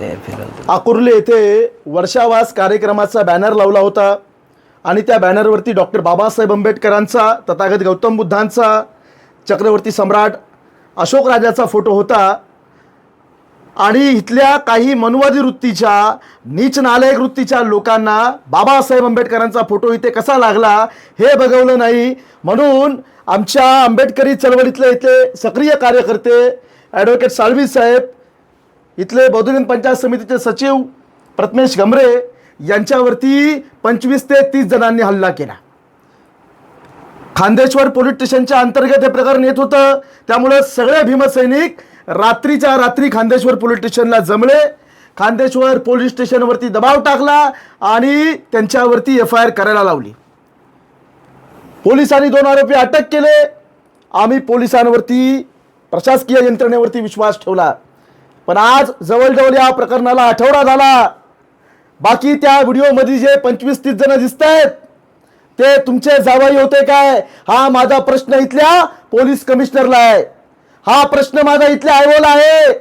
ते फिरवतो. आकुर्ले येथे वर्षावास कार्यक्रमाचा बॅनर लावला होता. आणि त्या बॅनरवरती डॉक्टर बाबासाहेब आंबेडकरांचा तथागत गौतम बुद्धांचा चक्रवर्ती सम्राट अशोक राजाचा फोटो होता. आणि इथल्या काही मनुवादी वृत्तीच्या नीच नालायक वृत्तीच्या लोकांना बाबासाहेब आंबेडकरांचा फोटो इथे कसा लागला हे बघवलं नाही. म्हणून आमच्या आंबेडकरी चळवळीतले इथले सक्रिय कार्यकर्ते ॲडव्होकेट साळवी साहेब इथले बौद्धलीन पंचायत समितीचे सचिव प्रथमेश गमरे यांच्यावरती पंचवीस ते तीस जणांनी हल्ला केला. खांदेश्वर पोलीस स्टेशनच्या अंतर्गत हे प्रकरण येत होतं. त्यामुळं सगळे भीमसैनिक रात्रीच्या रात्री खांदेश्वर पोलीस स्टेशनला जमले. खांदेश्वर पोलीस स्टेशनवरती दबाव टाकला आणि त्यांच्यावरती एफ आय आर करायला लावली. पोलिसांनी दोन आरोपी अटक केले. आम्ही पोलिसांवरती प्रशासकीय यंत्रणेवरती विश्वास ठेवला. पण आज जवळजवळ या प्रकरणाला आठवडा झाला. बाकी त्या व्हिडिओमध्ये जे पंचवीस तीस जण दिसत आहेत ते तुमचे जावाई होते काय? हा माझा प्रश्न इथल्या पोलीस कमिशनरला आहे. हा प्रश्न माझा इथल्या आयोला आहे.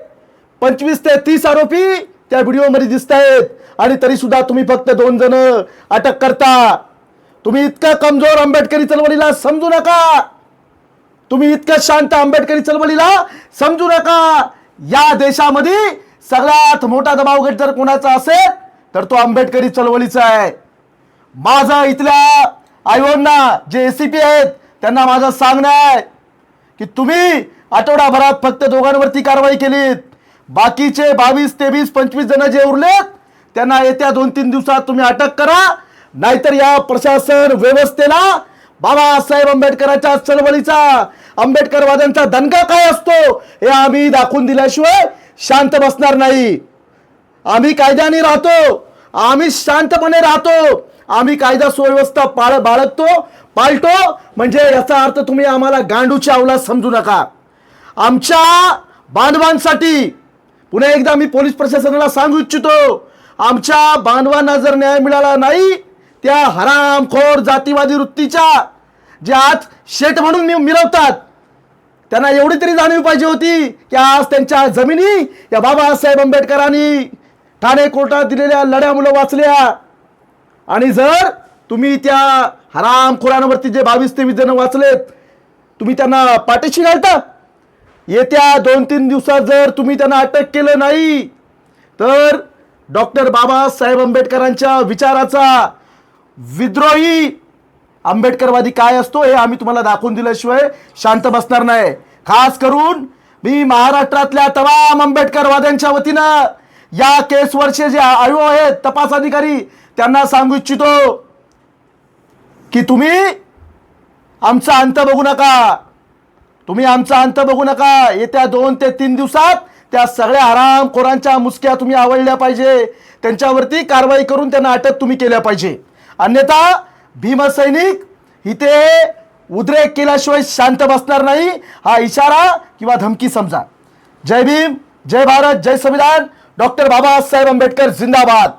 पंचवीस ते तीस आरोपी त्या व्हिडिओमध्ये दिसत आहेत आणि तरी सुद्धा तुम्ही फक्त दोन जण अटक करता. तुम्ही इतका कमजोर आंबेडकरी चळवळीला समजू नका. तुम्ही इतकं शांत आंबेडकरी चळवळीला समजू नका. या देशामध्ये सगळ्यात मोठा दबावगट जर कोणाचा असेल तर तो आंबेडकरी चळवळीचा आहे. माझा इथल्या आयोना जे एसीपी आहेत त्यांना माझं सांगणं आहे की तुम्ही आठवडाभरात फक्त दोघांवरती कारवाई केलीत. बाकीचे बावीस तेवीस पंचवीस जण जे उरलेत त्यांना येत्या दोन तीन दिवसात तुम्ही अटक करा. नाहीतर या प्रशासन व्यवस्थेला बाबासाहेब आंबेडकरांच्या चळवळीचा आंबेडकरवाद्यांचा दणका काय असतो हे आम्ही दाखवून दिल्याशिवाय शांत बसणार नाही. आम्ही कायद्याने राहतो. आम्ही शांतपणे राहतो. आम्ही कायदा सुव्यवस्था पाळ बाळगतो पाळतो. म्हणजे याचा अर्थ तुम्ही आम्हाला गांडूची अवलाद समजू नका. आमच्या बांधवांसाठी पुन्हा एकदा मी पोलीस प्रशासनाला सांगू इच्छितो आमच्या बांधवांना जर न्याय मिळाला नाही त्या हरामखोर जातीवादी वृत्तीच्या जे आज शेट म्हणून मी मिरवतात त्यांना एवढी तरी जाणीव पाहिजे होती की आज त्यांच्या जमिनी या बाबासाहेब आंबेडकरांनी ठाणे कोर्टात दिलेल्या लढ्या मुलं वाचल्या. आणि जर तुम्ही त्या हरामखोरांवरती जे बावीस तेवीस जण वाचलेत तुम्ही त्यांना पाठीशी घालता? येत्या दोन तीन दिवसात जर तुम्ही त्यांना अटक केलं नाही तर डॉक्टर बाबासाहेब आंबेडकरांच्या विचाराचा विद्रोही आंबेडकरवादी काय असतो हे आम्ही तुम्हाला दाखवून दिल्याशिवाय शांत बसणार नाही. खास करून मी महाराष्ट्रातल्या तमाम आंबेडकरवाद्यांच्या वतीनं या केसवरचे जे आयु आहेत तपास अधिकारी त्यांना सांगू इच्छितो की तुम्ही आमचा अंत बघू नका. तुम्ही आमचा अंत बघू नका. येत्या दोन ते तीन दिवसात त्या सगळ्या हरामखोरांच्या मुसक्या तुम्ही आवडल्या पाहिजे. त्यांच्यावरती कारवाई करून त्यांना अटक तुम्ही केल्या पाहिजे. अन्यथा भीमसैनिक इथे उद्रेक केल्याशिवाय शांत बसणार नाही. हा इशारा किंवा धमकी समजा. जय भीम जय भारत जय संविधान. डॉक्टर बाबासाहेब आंबेडकर जिंदाबाद.